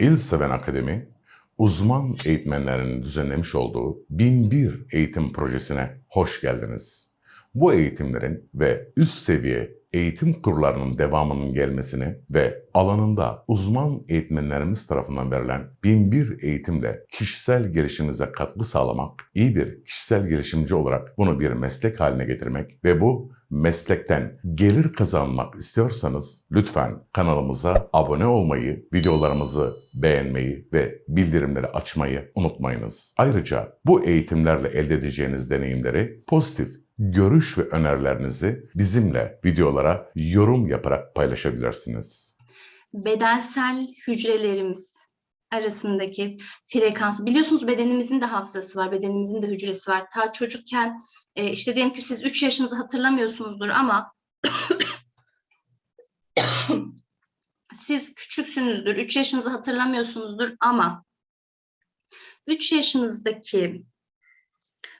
İl Seven Akademi, uzman eğitmenlerin düzenlemiş olduğu 1001 eğitim projesine hoş geldiniz. Bu eğitimlerin ve üst seviye eğitim kurlarının devamının gelmesini ve alanında uzman eğitmenlerimiz tarafından verilen 1001 eğitimle kişisel gelişiminize katkı sağlamak, iyi bir kişisel gelişimci olarak bunu bir meslek haline getirmek ve bu meslekten gelir kazanmak istiyorsanız lütfen kanalımıza abone olmayı, videolarımızı beğenmeyi ve bildirimleri açmayı unutmayınız. Ayrıca bu eğitimlerle elde edeceğiniz deneyimleri pozitif görüş ve önerilerinizi bizimle videolara yorum yaparak paylaşabilirsiniz. bedensel hücrelerimiz arasındaki frekans. Biliyorsunuz bedenimizin de hafızası var, bedenimizin de hücresi var. Ta çocukken e, işte diyelim ki siz 3 yaşınızı hatırlamıyorsunuzdur ama siz küçüksünüzdür, 3 yaşınızı hatırlamıyorsunuzdur ama 3 yaşınızdaki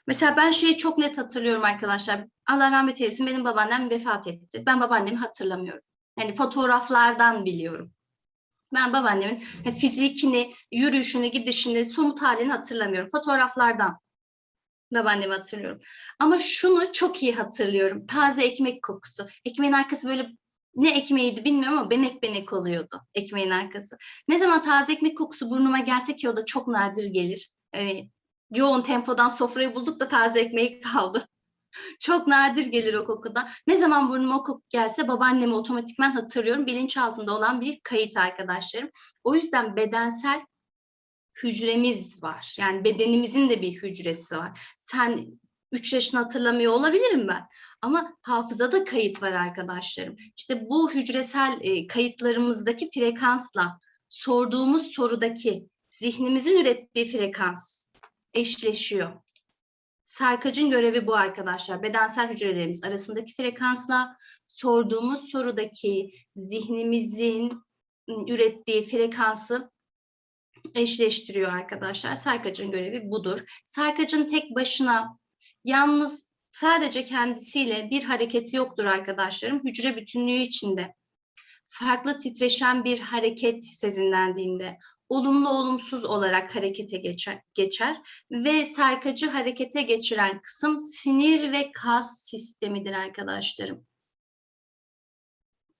mesela ben şeyi çok net hatırlıyorum arkadaşlar. Allah rahmet eylesin benim babaannem vefat etti. Ben babaannemi hatırlamıyorum. Yani fotoğraflardan biliyorum. Ben babaannemin fizikini, yürüyüşünü, gidişini, somut halini hatırlamıyorum. Fotoğraflardan babaannemi hatırlıyorum. Ama şunu çok iyi hatırlıyorum. Taze ekmek kokusu. Ekmeğin arkası böyle ne ekmeğiydi bilmiyorum ama benek benek oluyordu ekmeğin arkası. Ne zaman taze ekmek kokusu burnuma gelse ki o da çok nadir gelir. Hani yoğun tempodan sofrayı bulduk da taze ekmeği kaldı. Çok nadir gelir o kokuda. Ne zaman burnuma o koku gelse babaannemi otomatikman hatırlıyorum. Bilinçaltında olan bir kayıt arkadaşlarım. O yüzden bedensel hücremiz var. Yani bedenimizin de bir hücresi var. Sen 3 yaşını hatırlamıyor olabilirim ben. Ama hafızada kayıt var arkadaşlarım. İşte bu hücresel e, kayıtlarımızdaki frekansla sorduğumuz sorudaki zihnimizin ürettiği frekans eşleşiyor. Sarkacın görevi bu arkadaşlar. Bedensel hücrelerimiz arasındaki frekansla sorduğumuz sorudaki zihnimizin ım, ürettiği frekansı eşleştiriyor arkadaşlar. Sarkacın görevi budur. Sarkacın tek başına yalnız sadece kendisiyle bir hareketi yoktur arkadaşlarım. Hücre bütünlüğü içinde farklı titreşen bir hareket sezinlendiğinde olumlu olumsuz olarak harekete geçer, geçer ve sarkacı harekete geçiren kısım sinir ve kas sistemidir arkadaşlarım.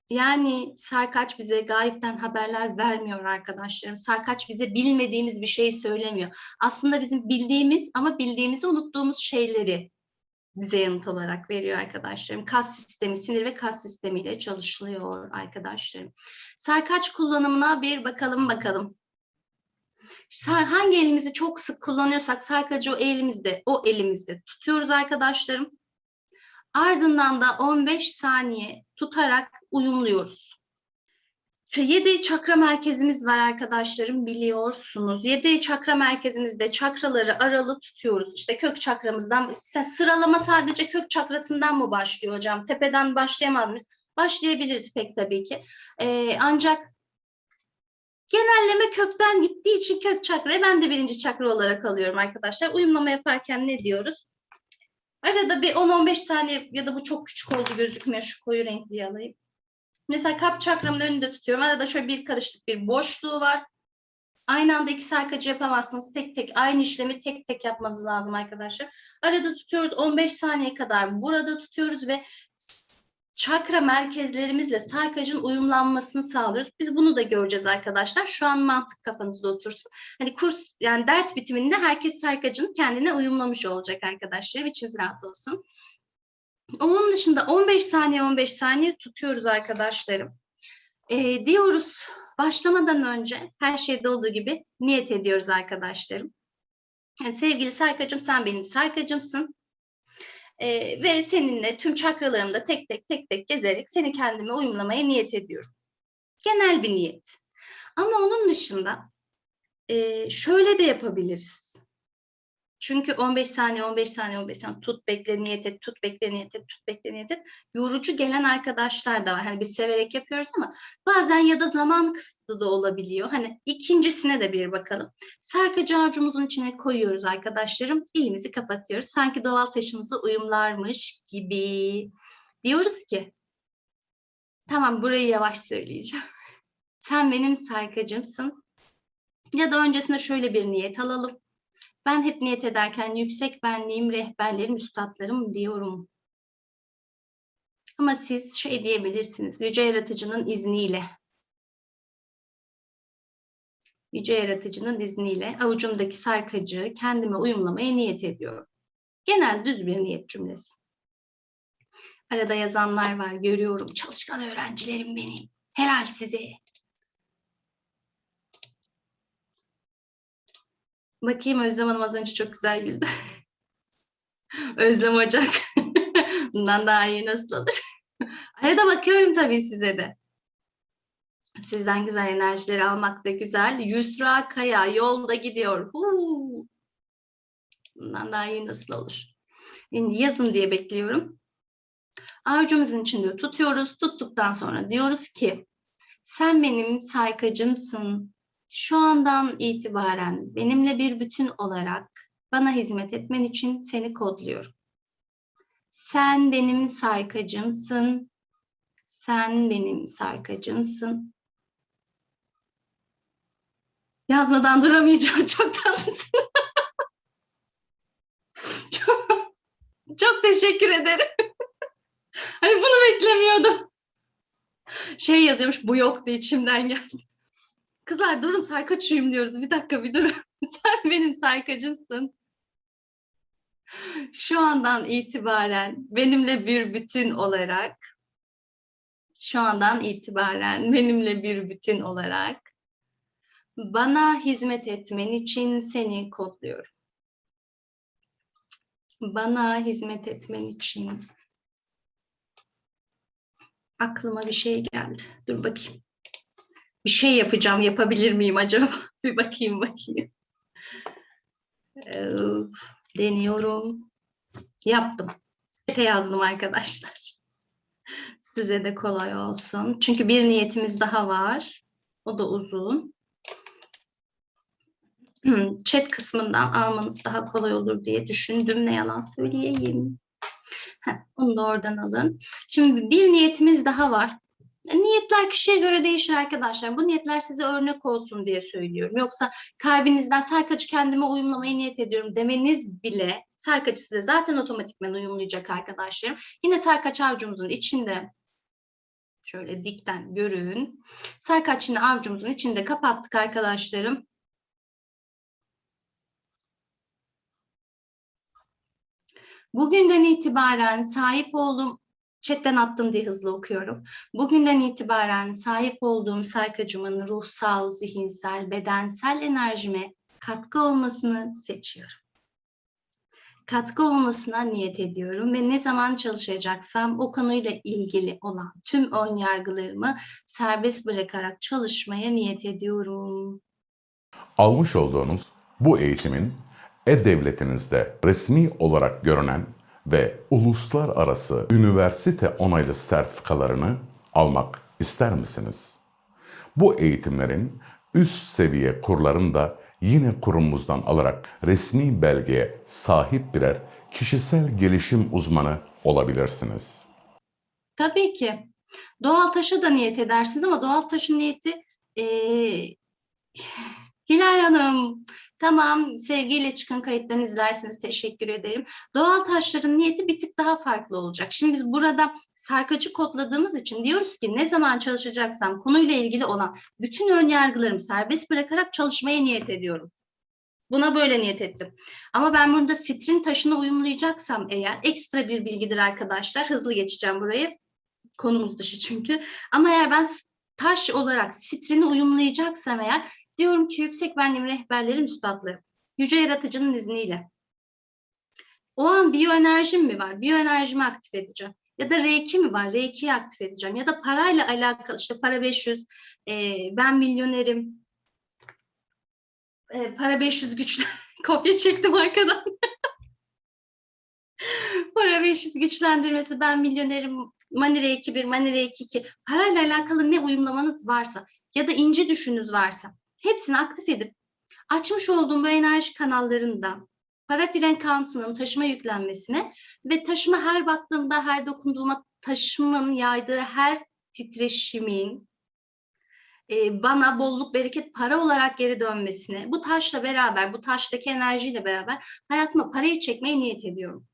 Yani sarkaç bize gayipten haberler vermiyor arkadaşlarım. Sarkaç bize bilmediğimiz bir şey söylemiyor. Aslında bizim bildiğimiz ama bildiğimizi unuttuğumuz şeyleri bize yanıt olarak veriyor arkadaşlarım. Kas sistemi, sinir ve kas sistemiyle çalışılıyor arkadaşlarım. Sarkaç kullanımına bir bakalım bakalım. Hangi elimizi çok sık kullanıyorsak sarkacı o elimizde, o elimizde tutuyoruz arkadaşlarım. Ardından da 15 saniye tutarak uyumluyoruz. 7 çakra merkezimiz var arkadaşlarım biliyorsunuz. 7 çakra merkezimizde çakraları aralı tutuyoruz. İşte kök çakramızdan sıralama sadece kök çakrasından mı başlıyor hocam? Tepeden başlayamaz mıyız? Başlayabiliriz pek tabii ki. Ee, ancak genelleme kökten gittiği için kök çakrayı ben de birinci çakra olarak alıyorum arkadaşlar. Uyumlama yaparken ne diyoruz? Arada bir 10-15 saniye ya da bu çok küçük oldu gözükmüyor şu koyu renkliyi alayım. Mesela kalp çakramın önünde tutuyorum. Arada şöyle bir karışlık bir boşluğu var. Aynı anda iki sarkacı yapamazsınız. Tek tek aynı işlemi tek tek yapmanız lazım arkadaşlar. Arada tutuyoruz 15 saniye kadar burada tutuyoruz ve çakra merkezlerimizle sarkacın uyumlanmasını sağlıyoruz. Biz bunu da göreceğiz arkadaşlar. Şu an mantık kafanızda otursun. Hani kurs yani ders bitiminde herkes sarkacını kendine uyumlamış olacak arkadaşlarım. İçiniz rahat olsun. Onun dışında 15 saniye 15 saniye tutuyoruz arkadaşlarım. Ee, diyoruz başlamadan önce her şeyde olduğu gibi niyet ediyoruz arkadaşlarım. Yani sevgili Sarkacığım sen benim Sarkacımsın. Ee, ve seninle tüm çakralarımda tek tek tek tek gezerek seni kendime uyumlamaya niyet ediyorum. Genel bir niyet. Ama onun dışında e, şöyle de yapabiliriz. Çünkü 15 saniye, 15 saniye, 15 saniye tut bekle niyet et, tut bekle niyet et, tut bekle niyet et. Yorucu gelen arkadaşlar da var. Hani biz severek yapıyoruz ama bazen ya da zaman kısıtlı da olabiliyor. Hani ikincisine de bir bakalım. Sarkacı avucumuzun içine koyuyoruz arkadaşlarım. Elimizi kapatıyoruz. Sanki doğal taşımızı uyumlarmış gibi. Diyoruz ki tamam burayı yavaş söyleyeceğim. Sen benim sarkacımsın. Ya da öncesinde şöyle bir niyet alalım. Ben hep niyet ederken yüksek benliğim, rehberlerim, üstadlarım diyorum. Ama siz şey diyebilirsiniz, Yüce Yaratıcı'nın izniyle. Yüce Yaratıcı'nın izniyle avucumdaki sarkacığı kendime uyumlamaya niyet ediyorum. Genel düz bir niyet cümlesi. Arada yazanlar var, görüyorum. Çalışkan öğrencilerim benim. Helal size. Bakayım Özlem Hanım az önce çok güzel güldü. Özlem Ocak. Bundan daha iyi nasıl olur? Arada bakıyorum tabii size de. Sizden güzel enerjileri almak da güzel. Yusra Kaya yolda gidiyor. Huu. Bundan daha iyi nasıl olur? Şimdi yazın diye bekliyorum. Avucumuzun içinde tutuyoruz. Tuttuktan sonra diyoruz ki sen benim sarkacımsın. Şu andan itibaren benimle bir bütün olarak bana hizmet etmen için seni kodluyorum. Sen benim sarkacımsın. Sen benim sarkacımsın. Yazmadan duramayacağım. Çok tatlısın. çok, çok teşekkür ederim. hani bunu beklemiyordum. Şey yazıyormuş bu yoktu içimden geldi. Kızlar durun sarkaç uyumluyoruz. Bir dakika bir durun. Sen benim sarkacımsın. Şu andan itibaren benimle bir bütün olarak şu andan itibaren benimle bir bütün olarak bana hizmet etmen için seni kodluyorum. Bana hizmet etmen için aklıma bir şey geldi. Dur bakayım. Bir şey yapacağım. Yapabilir miyim acaba? bir bakayım bakayım. Deniyorum. Yaptım. Çete yazdım arkadaşlar. Size de kolay olsun. Çünkü bir niyetimiz daha var. O da uzun. Chat kısmından almanız daha kolay olur diye düşündüm. Ne yalan söyleyeyim. Heh, onu da oradan alın. Şimdi bir niyetimiz daha var. Niyetler kişiye göre değişir arkadaşlar. Bu niyetler size örnek olsun diye söylüyorum. Yoksa kalbinizden sarkacı kendime uyumlamayı niyet ediyorum demeniz bile sarkacı size zaten otomatikmen uyumlayacak arkadaşlarım. Yine sarkaç avcumuzun içinde şöyle dikten görün. Sarkaç yine avcumuzun içinde kapattık arkadaşlarım. Bugünden itibaren sahip olduğum chatten attım diye hızlı okuyorum. Bugünden itibaren sahip olduğum sarkacımın ruhsal, zihinsel, bedensel enerjime katkı olmasını seçiyorum. Katkı olmasına niyet ediyorum ve ne zaman çalışacaksam o konuyla ilgili olan tüm ön yargılarımı serbest bırakarak çalışmaya niyet ediyorum. Almış olduğunuz bu eğitimin e-devletinizde resmi olarak görünen ve uluslararası üniversite onaylı sertifikalarını almak ister misiniz? Bu eğitimlerin üst seviye kurlarını da yine kurumumuzdan alarak resmi belgeye sahip birer kişisel gelişim uzmanı olabilirsiniz. Tabii ki. Doğal taşa da niyet edersiniz ama doğal taşın niyeti eee Hilal Hanım, tamam sevgiyle çıkın kayıttan izlersiniz teşekkür ederim. Doğal taşların niyeti bir tık daha farklı olacak. Şimdi biz burada sarkacı kodladığımız için diyoruz ki ne zaman çalışacaksam konuyla ilgili olan bütün ön yargılarımı serbest bırakarak çalışmaya niyet ediyorum. Buna böyle niyet ettim. Ama ben burada sitrin taşını uyumlayacaksam eğer ekstra bir bilgidir arkadaşlar. Hızlı geçeceğim burayı. Konumuz dışı çünkü. Ama eğer ben taş olarak sitrini uyumlayacaksam eğer diyorum ki yüksek benliğim rehberlerim üstadlarım. Yüce yaratıcının izniyle. O an biyoenerjim mi var? Biyoenerjimi aktif edeceğim. Ya da R2 mi var? R2'yi aktif edeceğim. Ya da parayla alakalı işte para 500, e, ben milyonerim, e, para 500 güçlü kopya çektim arkadan. para 500 güçlendirmesi ben milyonerim Money R2 1, Money R2 2 parayla alakalı ne uyumlamanız varsa ya da ince düşününüz varsa hepsini aktif edip açmış olduğum bu enerji kanallarında para frekansının taşıma yüklenmesine ve taşıma her baktığımda, her dokunduğuma taşımın yaydığı her titreşimin e, bana bolluk, bereket, para olarak geri dönmesini, bu taşla beraber, bu taştaki enerjiyle beraber hayatıma parayı çekmeye niyet ediyorum.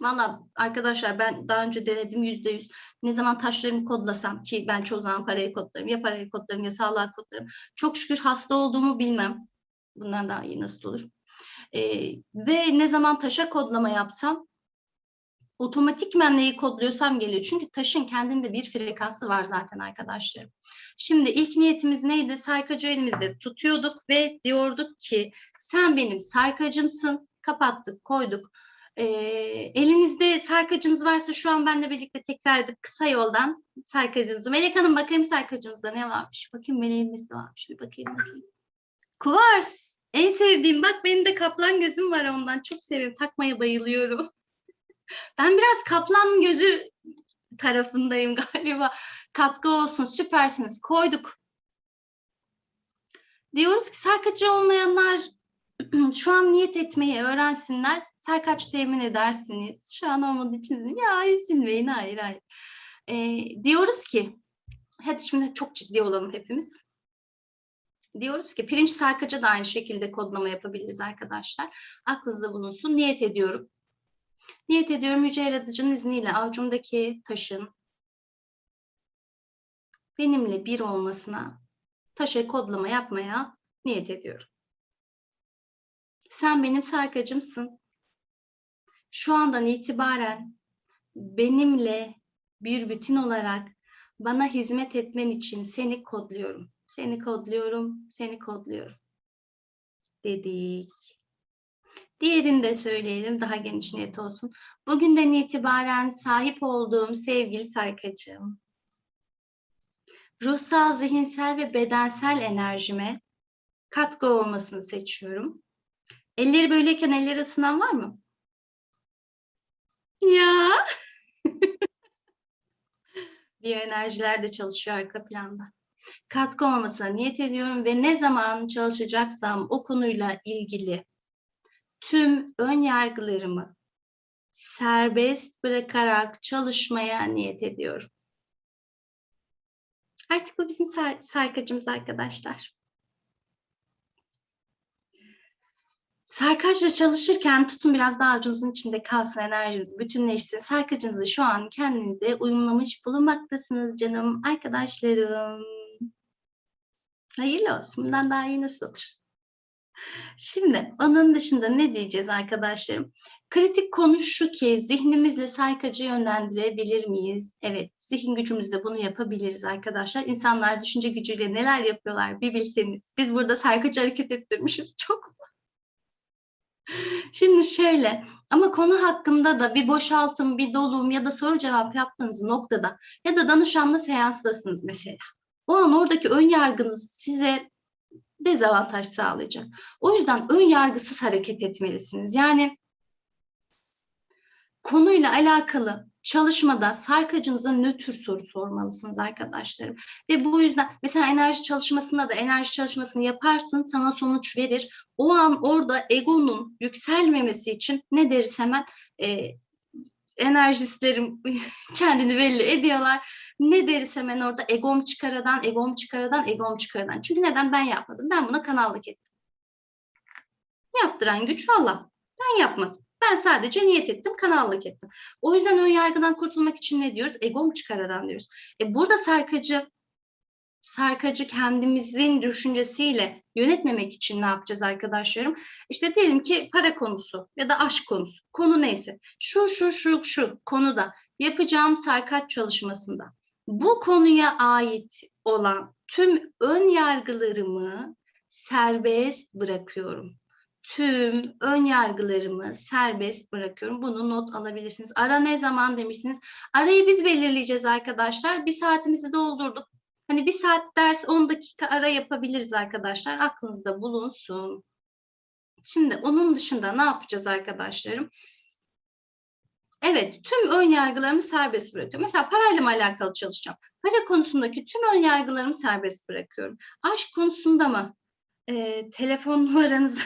Valla arkadaşlar ben daha önce denedim yüzde yüz. Ne zaman taşlarımı kodlasam ki ben çoğu zaman parayı kodlarım. Ya parayı kodlarım ya sağlığa kodlarım. Çok şükür hasta olduğumu bilmem. Bundan daha iyi nasıl olur? Ee, ve ne zaman taşa kodlama yapsam otomatikmen neyi kodluyorsam geliyor. Çünkü taşın kendinde bir frekansı var zaten arkadaşlar. Şimdi ilk niyetimiz neydi? Sarkacı elimizde tutuyorduk ve diyorduk ki sen benim sarkacımsın. Kapattık, koyduk. Ee, elinizde sarkacınız varsa şu an benimle birlikte tekrar edip kısa yoldan sarkacınızı. Melek Hanım bakayım sarkacınızda ne varmış? Bakayım meleğin nesi varmış? Bir bakayım bakayım. Kuvars. En sevdiğim. Bak benim de kaplan gözüm var ondan. Çok seviyorum. Takmaya bayılıyorum. Ben biraz kaplan gözü tarafındayım galiba. Katkı olsun. Süpersiniz. Koyduk. Diyoruz ki sarkacı olmayanlar şu an niyet etmeyi öğrensinler. Sarkaç temin edersiniz. Şu an olmadığı için ya ezilmeyin. Hayır hayır. Ee, diyoruz ki hadi şimdi çok ciddi olalım hepimiz. Diyoruz ki pirinç sarkacı da aynı şekilde kodlama yapabiliriz arkadaşlar. Aklınızda bulunsun. Niyet ediyorum. Niyet ediyorum Yüce Yaratıcı'nın izniyle avucumdaki taşın benimle bir olmasına, taşa kodlama yapmaya niyet ediyorum. Sen benim sarkacımsın. Şu andan itibaren benimle bir bütün olarak bana hizmet etmen için seni kodluyorum. Seni kodluyorum, seni kodluyorum. Dedik. Diğerini de söyleyelim daha geniş niyet olsun. Bugünden itibaren sahip olduğum sevgili sarkacığım, ruhsal, zihinsel ve bedensel enerjime katkı olmasını seçiyorum. Elleri böyleyken elleri ısınan var mı? Ya. Biyoenerjiler de çalışıyor arka planda. Katkı olmasına niyet ediyorum ve ne zaman çalışacaksam o konuyla ilgili tüm ön yargılarımı serbest bırakarak çalışmaya niyet ediyorum. Artık bu bizim sar sarkacımız arkadaşlar. Sarkaçla çalışırken tutun biraz daha avucunuzun içinde kalsın enerjiniz, bütünleşsin. Sarkacınızı şu an kendinize uyumlamış bulunmaktasınız canım arkadaşlarım. Hayırlı olsun. Bundan daha iyi nasıl olur? Şimdi onun dışında ne diyeceğiz arkadaşlarım? Kritik konu şu ki zihnimizle sarkacı yönlendirebilir miyiz? Evet, zihin gücümüzle bunu yapabiliriz arkadaşlar. İnsanlar düşünce gücüyle neler yapıyorlar bir bilseniz. Biz burada sarkacı hareket ettirmişiz çok. Şimdi şöyle ama konu hakkında da bir boşaltım, bir dolum ya da soru cevap yaptığınız noktada ya da danışanla seanslasınız mesela. O an oradaki ön yargınız size dezavantaj sağlayacak. O yüzden ön yargısız hareket etmelisiniz. Yani konuyla alakalı çalışmada sarkacınıza nötr soru sormalısınız arkadaşlarım. Ve bu yüzden mesela enerji çalışmasında da enerji çalışmasını yaparsın sana sonuç verir. O an orada egonun yükselmemesi için ne deriz hemen e, enerjistlerim kendini belli ediyorlar. Ne deriz hemen orada egom çıkaradan, egom çıkaradan, egom çıkaradan. Çünkü neden ben yapmadım? Ben buna kanallık ettim. Yaptıran güç Allah. Ben yapmadım. Ben sadece niyet ettim, kanallık ettim. O yüzden ön yargıdan kurtulmak için ne diyoruz? Egom çıkaradan diyoruz. E burada sarkacı, sarkacı kendimizin düşüncesiyle yönetmemek için ne yapacağız arkadaşlarım? İşte diyelim ki para konusu ya da aşk konusu. Konu neyse. Şu, şu, şu, şu konuda yapacağım sarkaç çalışmasında bu konuya ait olan tüm ön yargılarımı serbest bırakıyorum tüm ön yargılarımı serbest bırakıyorum. Bunu not alabilirsiniz. Ara ne zaman demişsiniz? Arayı biz belirleyeceğiz arkadaşlar. Bir saatimizi doldurduk. Hani bir saat ders 10 dakika ara yapabiliriz arkadaşlar. Aklınızda bulunsun. Şimdi onun dışında ne yapacağız arkadaşlarım? Evet, tüm ön yargılarımı serbest bırakıyorum. Mesela parayla mı alakalı çalışacağım? Para konusundaki tüm ön yargılarımı serbest bırakıyorum. Aşk konusunda mı? Ee, telefon numaranızı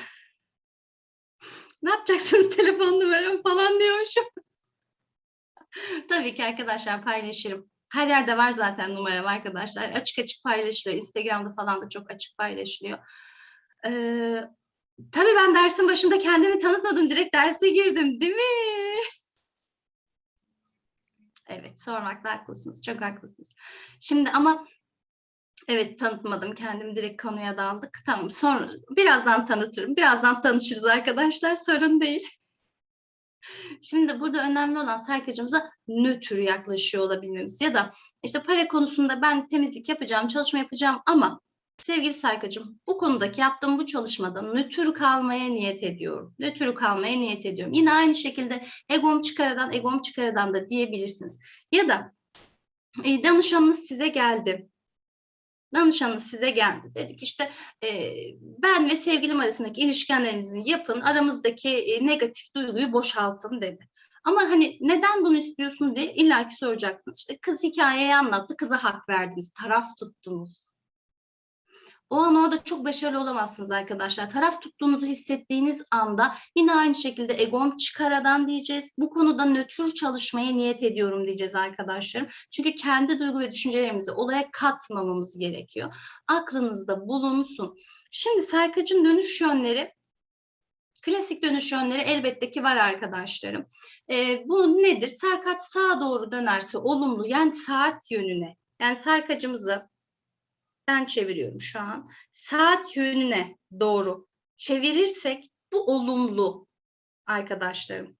ne yapacaksınız telefon numaram falan diyormuşum. Tabii ki arkadaşlar paylaşırım. Her yerde var zaten numaram arkadaşlar. Açık açık paylaşılıyor. Instagram'da falan da çok açık paylaşılıyor. Ee, tabii ben dersin başında kendimi tanıtmadım. Direkt derse girdim değil mi? Evet sormakta haklısınız. Çok haklısınız. Şimdi ama evet tanıtmadım kendimi. Direkt konuya daldık. Tamam sonra birazdan tanıtırım. Birazdan tanışırız arkadaşlar. Sorun değil. Şimdi burada önemli olan serkacımıza nötr yaklaşıyor olabilmemiz ya da işte para konusunda ben temizlik yapacağım, çalışma yapacağım ama sevgili serkacım bu konudaki yaptığım bu çalışmada nötr kalmaya niyet ediyorum. Nötr kalmaya niyet ediyorum. Yine aynı şekilde egom çıkaradan, egom çıkaradan da diyebilirsiniz. Ya da danışanınız size geldi. Danışanınız size geldi. Dedik işte e, ben ve sevgilim arasındaki ilişkilerinizi yapın, aramızdaki e, negatif duyguyu boşaltın dedi. Ama hani neden bunu istiyorsun diye illaki soracaksınız. İşte kız hikayeyi anlattı, kıza hak verdiniz, taraf tuttunuz. O an orada çok başarılı olamazsınız arkadaşlar. Taraf tuttuğunuzu hissettiğiniz anda yine aynı şekilde egom çıkaradan diyeceğiz. Bu konuda nötr çalışmaya niyet ediyorum diyeceğiz arkadaşlarım. Çünkü kendi duygu ve düşüncelerimizi olaya katmamamız gerekiyor. Aklınızda bulunsun. Şimdi Serkac'ın dönüş yönleri Klasik dönüş yönleri elbette ki var arkadaşlarım. Ee, bu nedir? Serkaç sağa doğru dönerse olumlu yani saat yönüne. Yani serkacımızı ben çeviriyorum şu an. Saat yönüne doğru çevirirsek bu olumlu arkadaşlarım.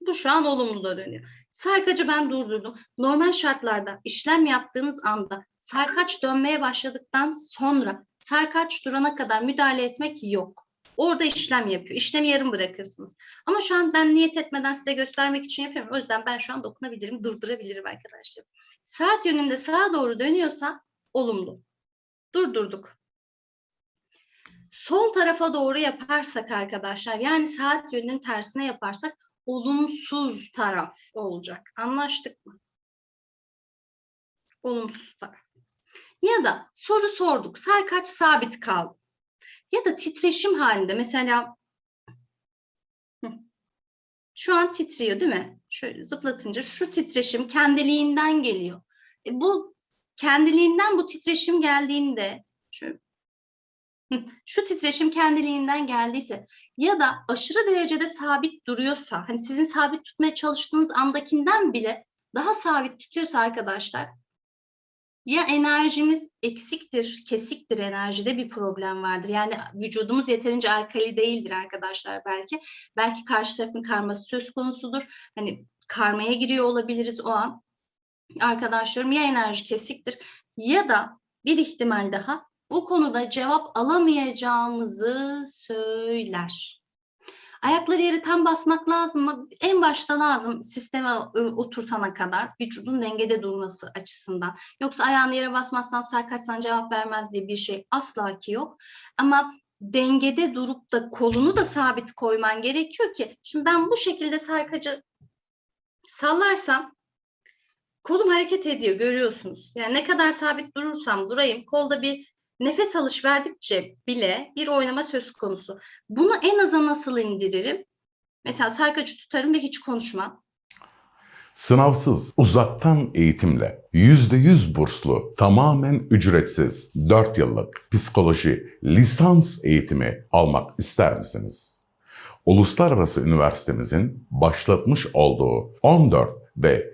Bu şu an olumlu da dönüyor. Sarkacı ben durdurdum. Normal şartlarda işlem yaptığınız anda sarkaç dönmeye başladıktan sonra sarkaç durana kadar müdahale etmek yok. Orada işlem yapıyor. İşlemi yarım bırakırsınız. Ama şu an ben niyet etmeden size göstermek için yapıyorum. O yüzden ben şu an dokunabilirim, durdurabilirim arkadaşlar. Saat yönünde sağa doğru dönüyorsa olumlu. Durdurduk. Sol tarafa doğru yaparsak arkadaşlar, yani saat yönünün tersine yaparsak olumsuz taraf olacak. Anlaştık mı? Olumsuz taraf. Ya da soru sorduk. Serkaç sabit kaldı. Ya da titreşim halinde mesela şu an titriyor değil mi? Şöyle zıplatınca şu titreşim kendiliğinden geliyor. E bu kendiliğinden bu titreşim geldiğinde şöyle şu titreşim kendiliğinden geldiyse ya da aşırı derecede sabit duruyorsa, hani sizin sabit tutmaya çalıştığınız andakinden bile daha sabit tutuyorsa arkadaşlar, ya enerjiniz eksiktir, kesiktir enerjide bir problem vardır. Yani vücudumuz yeterince alkali değildir arkadaşlar belki. Belki karşı tarafın karması söz konusudur. Hani karmaya giriyor olabiliriz o an. Arkadaşlarım ya enerji kesiktir ya da bir ihtimal daha bu konuda cevap alamayacağımızı söyler. Ayakları yere tam basmak lazım mı? En başta lazım sisteme oturtana kadar vücudun dengede durması açısından. Yoksa ayağını yere basmazsan sarkaçsan cevap vermez diye bir şey asla ki yok. Ama dengede durup da kolunu da sabit koyman gerekiyor ki. Şimdi ben bu şekilde sarkacı sallarsam kolum hareket ediyor görüyorsunuz. Yani ne kadar sabit durursam durayım kolda bir nefes alış verdikçe bile bir oynama söz konusu. Bunu en aza nasıl indiririm? Mesela sarkacı tutarım ve hiç konuşmam. Sınavsız, uzaktan eğitimle, %100 burslu, tamamen ücretsiz 4 yıllık psikoloji lisans eğitimi almak ister misiniz? Uluslararası Üniversitemizin başlatmış olduğu 14 ve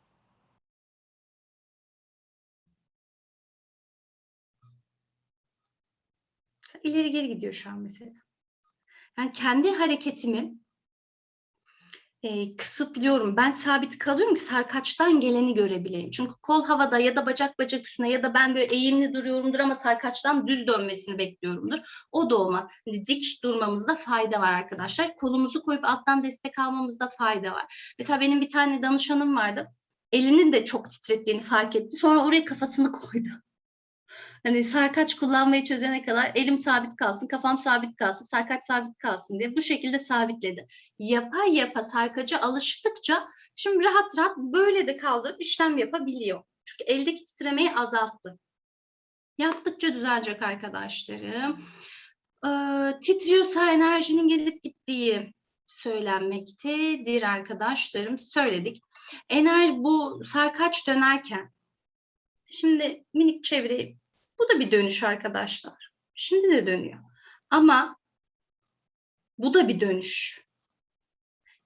İleri geri gidiyor şu an mesela. Yani kendi hareketimi e, kısıtlıyorum. Ben sabit kalıyorum ki sarkaçtan geleni görebileyim. Çünkü kol havada ya da bacak bacak üstüne ya da ben böyle eğimli duruyorumdur ama sarkaçtan düz dönmesini bekliyorumdur. O da olmaz. Hani dik durmamızda fayda var arkadaşlar. Kolumuzu koyup alttan destek almamızda fayda var. Mesela benim bir tane danışanım vardı. elinin de çok titrettiğini fark etti. Sonra oraya kafasını koydu. Hani sarkaç kullanmayı çözene kadar elim sabit kalsın, kafam sabit kalsın, sarkaç sabit kalsın diye bu şekilde sabitledi. Yapa yapa sarkaca alıştıkça şimdi rahat rahat böyle de kaldırıp işlem yapabiliyor. Çünkü eldeki titremeyi azalttı. Yaptıkça düzelecek arkadaşlarım. Ee, titriyorsa enerjinin gelip gittiği söylenmektedir arkadaşlarım. Söyledik. Enerji bu sarkaç dönerken şimdi minik çeviri bu da bir dönüş arkadaşlar. Şimdi de dönüyor. Ama bu da bir dönüş.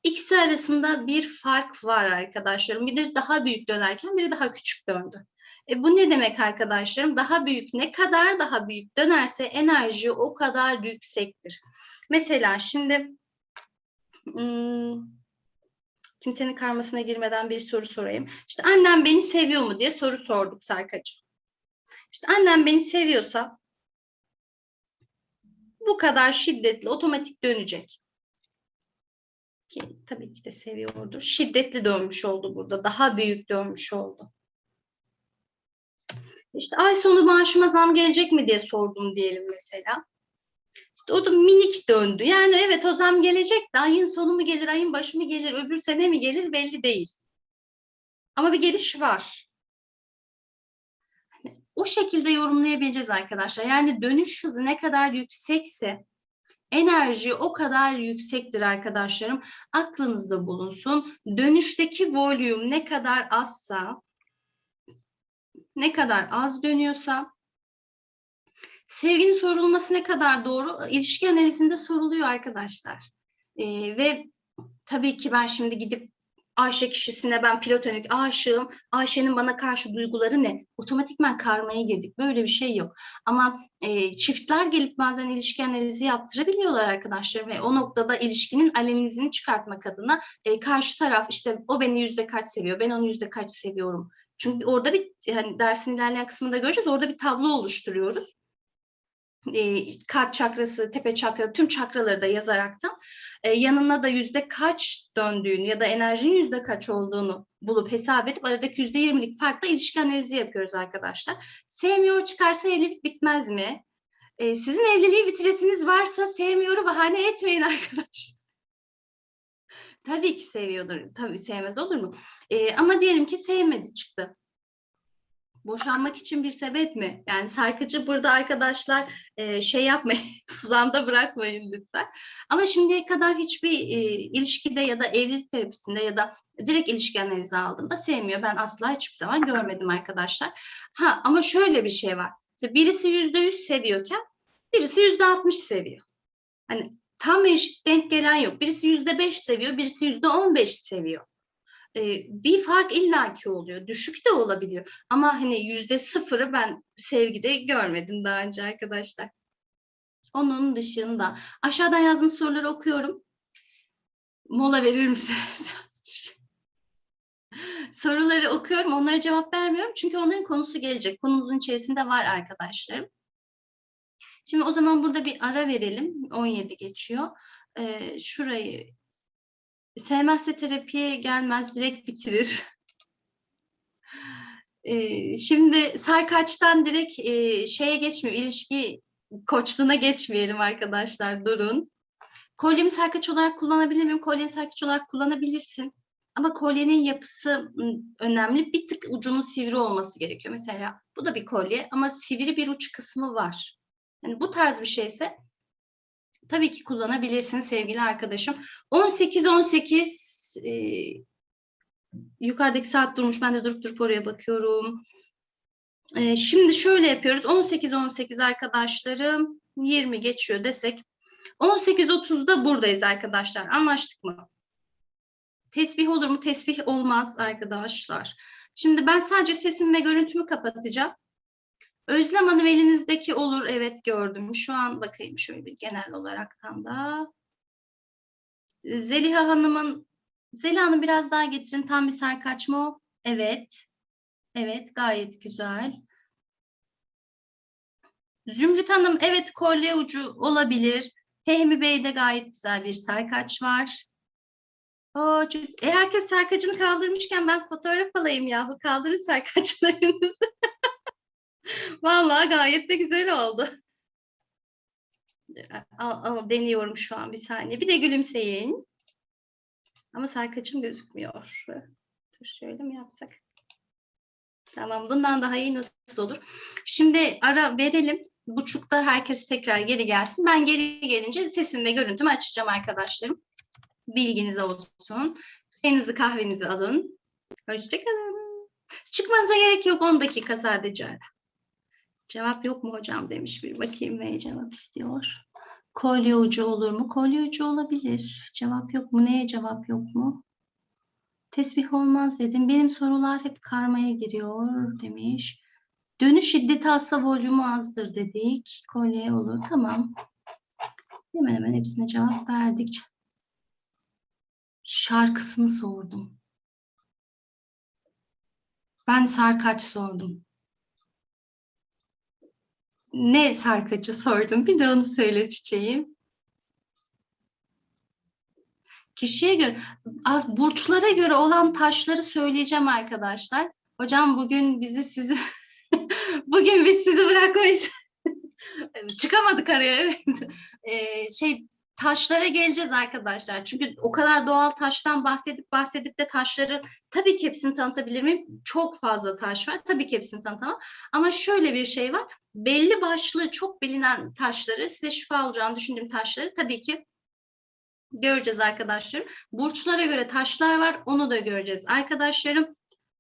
İkisi arasında bir fark var arkadaşlarım. Biri daha büyük dönerken biri daha küçük döndü. E bu ne demek arkadaşlarım? Daha büyük ne kadar daha büyük dönerse enerji o kadar yüksektir. Mesela şimdi hmm, kimsenin karmasına girmeden bir soru sorayım. İşte annem beni seviyor mu diye soru sorduk Serkacığım. İşte annem beni seviyorsa bu kadar şiddetli otomatik dönecek. Ki tabii ki de seviyordur. Şiddetli dönmüş oldu burada. Daha büyük dönmüş oldu. İşte ay sonu maaşıma zam gelecek mi diye sordum diyelim mesela. İşte o da minik döndü. Yani evet o zam gelecek de ayın sonu mu gelir, ayın başı mı gelir, öbür sene mi gelir belli değil. Ama bir geliş var. O şekilde yorumlayabileceğiz arkadaşlar. Yani dönüş hızı ne kadar yüksekse enerji o kadar yüksektir arkadaşlarım. Aklınızda bulunsun. Dönüşteki volüm ne kadar azsa, ne kadar az dönüyorsa, sevginin sorulması ne kadar doğru ilişki analizinde soruluyor arkadaşlar. Ee, ve tabii ki ben şimdi gidip Ayşe kişisine ben platonik aşığım. Ayşe'nin bana karşı duyguları ne? Otomatikman karmaya girdik. Böyle bir şey yok. Ama e, çiftler gelip bazen ilişki analizi yaptırabiliyorlar arkadaşlar ve o noktada ilişkinin analizini çıkartmak adına e, karşı taraf işte o beni yüzde kaç seviyor, ben onu yüzde kaç seviyorum. Çünkü orada bir hani dersin ilerleyen kısmında göreceğiz. Orada bir tablo oluşturuyoruz. E, kalp çakrası, tepe çakra, tüm çakraları da yazaraktan e, yanına da yüzde kaç döndüğünü ya da enerjinin yüzde kaç olduğunu bulup hesap edip aradaki yüzde yirmilik farkla ilişki analizi yapıyoruz arkadaşlar. Sevmiyor çıkarsa evlilik bitmez mi? E, sizin evliliği bitiresiniz varsa sevmiyoru bahane etmeyin arkadaşlar. Tabii ki seviyordur. Tabii sevmez olur mu? E, ama diyelim ki sevmedi çıktı. Boşanmak için bir sebep mi? Yani sarkıcı burada arkadaşlar e, şey yapmayın, tuzağında bırakmayın lütfen. Ama şimdiye kadar hiçbir e, ilişkide ya da evlilik terapisinde ya da direkt ilişki analizi aldığımda sevmiyor. Ben asla hiçbir zaman görmedim arkadaşlar. Ha ama şöyle bir şey var. İşte birisi yüzde yüz seviyorken birisi yüzde altmış seviyor. Hani tam eşit denk gelen yok. Birisi yüzde beş seviyor, birisi yüzde on beş seviyor bir fark illaki oluyor. Düşük de olabiliyor. Ama hani yüzde sıfırı ben sevgide görmedim daha önce arkadaşlar. Onun dışında aşağıdan yazdığınız soruları okuyorum. Mola verir misiniz? Soruları okuyorum. Onlara cevap vermiyorum. Çünkü onların konusu gelecek. Konumuzun içerisinde var arkadaşlarım. Şimdi o zaman burada bir ara verelim. 17 geçiyor. Ee, şurayı sevmezse terapiye gelmez, direkt bitirir. Ee, şimdi sarkaçtan direkt e, şeye geçmiyor, ilişki koçluğuna geçmeyelim arkadaşlar, durun. Kolyemi sarkaç olarak kullanabilir miyim? Kolyeni sarkaç olarak kullanabilirsin. Ama kolyenin yapısı önemli. Bir tık ucunun sivri olması gerekiyor. Mesela bu da bir kolye ama sivri bir uç kısmı var. Yani bu tarz bir şeyse tabii ki kullanabilirsin sevgili arkadaşım. 18-18 e, yukarıdaki saat durmuş. Ben de durup durup oraya bakıyorum. E, şimdi şöyle yapıyoruz. 18-18 arkadaşlarım 20 geçiyor desek. 18.30'da buradayız arkadaşlar. Anlaştık mı? Tesbih olur mu? Tesbih olmaz arkadaşlar. Şimdi ben sadece sesim ve görüntümü kapatacağım. Özlem Hanım elinizdeki olur. Evet gördüm. Şu an bakayım şöyle bir genel olaraktan da. Zeliha Hanım'ın Zeliha Hanım biraz daha getirin. Tam bir sarkaç mı o? Evet. Evet gayet güzel. Zümrüt Hanım evet kolye ucu olabilir. Fehmi Bey'de gayet güzel bir sarkaç var. Oo, e, herkes sarkacını kaldırmışken ben fotoğraf alayım yahu. Kaldırın sarkaçlarınızı. Vallahi gayet de güzel oldu. Al, al, deniyorum şu an bir saniye. Bir de gülümseyin. Ama sarkaçım gözükmüyor. Dur şöyle mi yapsak? Tamam bundan daha iyi nasıl olur? Şimdi ara verelim. Buçukta herkes tekrar geri gelsin. Ben geri gelince sesim ve görüntümü açacağım arkadaşlarım. Bilginiz olsun. Çayınızı kahvenizi alın. Hoşçakalın. Çıkmanıza gerek yok 10 dakika sadece ara. Cevap yok mu hocam demiş bir bakayım ne cevap istiyor. Kolye ucu olur mu? Kolye ucu olabilir. Cevap yok mu? Neye cevap yok mu? Tesbih olmaz dedim. Benim sorular hep karmaya giriyor demiş. Dönüş şiddeti azsa volümü azdır dedik. Kolye olur. Tamam. Hemen hemen hepsine cevap verdik. Şarkısını sordum. Ben sarkaç sordum. Ne sarkacı sordum? Bir de onu söyle çiçeğim. Kişiye göre, az burçlara göre olan taşları söyleyeceğim arkadaşlar. Hocam bugün bizi sizi bugün biz sizi bırakmayız. Çıkamadık araya. Ee, şey taşlara geleceğiz arkadaşlar. Çünkü o kadar doğal taştan bahsedip bahsedip de taşları tabii ki hepsini tanıtabilir miyim? Çok fazla taş var. Tabii ki hepsini tanıtamam. Ama şöyle bir şey var. Belli başlı çok bilinen taşları, size şifa olacağını düşündüğüm taşları tabii ki göreceğiz arkadaşlarım. Burçlara göre taşlar var. Onu da göreceğiz arkadaşlarım.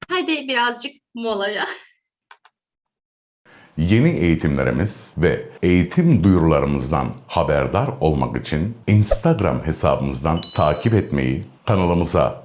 Hadi birazcık molaya. Yeni eğitimlerimiz ve eğitim duyurularımızdan haberdar olmak için Instagram hesabımızdan takip etmeyi, kanalımıza